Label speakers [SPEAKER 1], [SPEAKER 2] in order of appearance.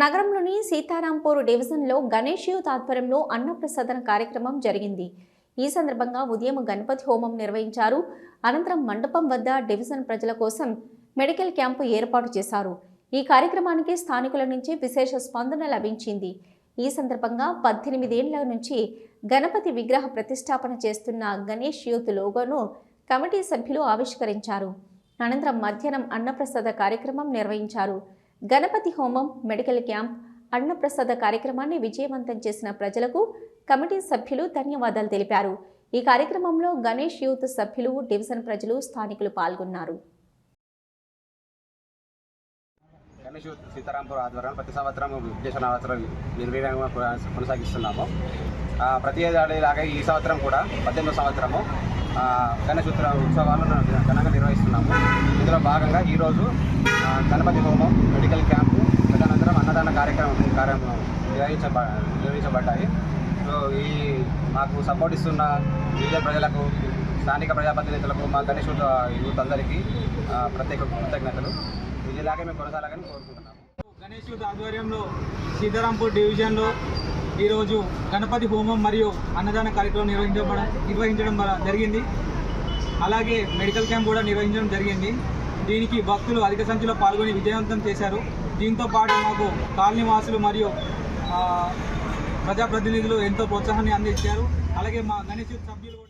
[SPEAKER 1] నగరంలోని సీతారాంపూర్ డివిజన్లో గణేష్ యూత్ ఆధ్వర్యంలో అన్నప్రసాదన కార్యక్రమం జరిగింది. ఈ సందర్భంగా ఉదయం గణపతి హోమం నిర్వహించారు. అనంతరం మండపం వద్ద డివిజన్ ప్రజల కోసం మెడికల్ క్యాంపు ఏర్పాటు చేశారు. ఈ కార్యక్రమానికి స్థానికుల నుంచి విశేష స్పందన లభించింది. ఈ సందర్భంగా పద్దెనిమిదేళ్ళ నుంచి గణపతి విగ్రహ ప్రతిష్టాపన చేస్తున్న గణేష్ యూత్ లోగోను కమిటీ సభ్యులు ఆవిష్కరించారు. అనంతరం మధ్యాహ్నం అన్నప్రసాద కార్యక్రమం నిర్వహించారు. గణపతి హోమం మెడికల్ క్యాంప్ అన్నప్రసాద కార్యక్రమాన్ని విజయవంతం చేసిన ప్రజలకు కమిటీ సభ్యులు ధన్యవాదాలు తెలిపారు. ఈ కార్యక్రమంలో గణేష్ యూత్ సభ్యులు డివిజన్ ప్రజలు స్థానికులు పాల్గొన్నారు.
[SPEAKER 2] గణేష్ సీతారాంపూర్ ఆధ్వర్యంలో ప్రతి సంవత్సరం విద్యేశ్వర నవరాత్రులు నిర్వీర్యంగా కొనసాగిస్తున్నాము. ప్రతి ఏడాదిలాగా ఈ సంవత్సరం కూడా పద్దెనిమిది సంవత్సరము ఆ, గణేష్ ఉత్సవాలను ఘనంగా నిర్వహిస్తున్నాము. ఇందులో భాగంగా ఈరోజు గణపతి హోమం మెడికల్ క్యాంపు తదనంతరం అన్నదాన కార్యక్రమం కార్యక్రమం నిర్వహించబ నిర్వహించబడ్డాయి. సో ఈ మాకు సపోర్ట్ ఇస్తున్న వివిధ ప్రజలకు స్థానిక ప్రజాప్రతినిధులకు మా గణేష్ యూత్ అందరికీ ప్రత్యేక కృతజ్ఞతలు. ఇలాగే మేము కొనసాగాలని కోరుకుంటున్నాము.
[SPEAKER 3] గణేష్ యూత్ ఆధ్వర్యంలో సీతారాంపూర్ డివిజన్లో ఈరోజు గణపతి హోమం మరియు అన్నదాన కార్యక్రమం నిర్వహించబడ నిర్వహించడం జరిగింది. అలాగే మెడికల్ క్యాంప్ కూడా నిర్వహించడం జరిగింది. దీనికి భక్తులు అధిక సంఖ్యలో పాల్గొని విజయవంతం చేశారు. దీంతో పాటు మాకు కాలనీవాసులు మరియు ప్రజాప్రతినిధులు ఎంతో ప్రోత్సాహాన్ని అందించారు. అలాగే మా గణేష్ సభ్యులు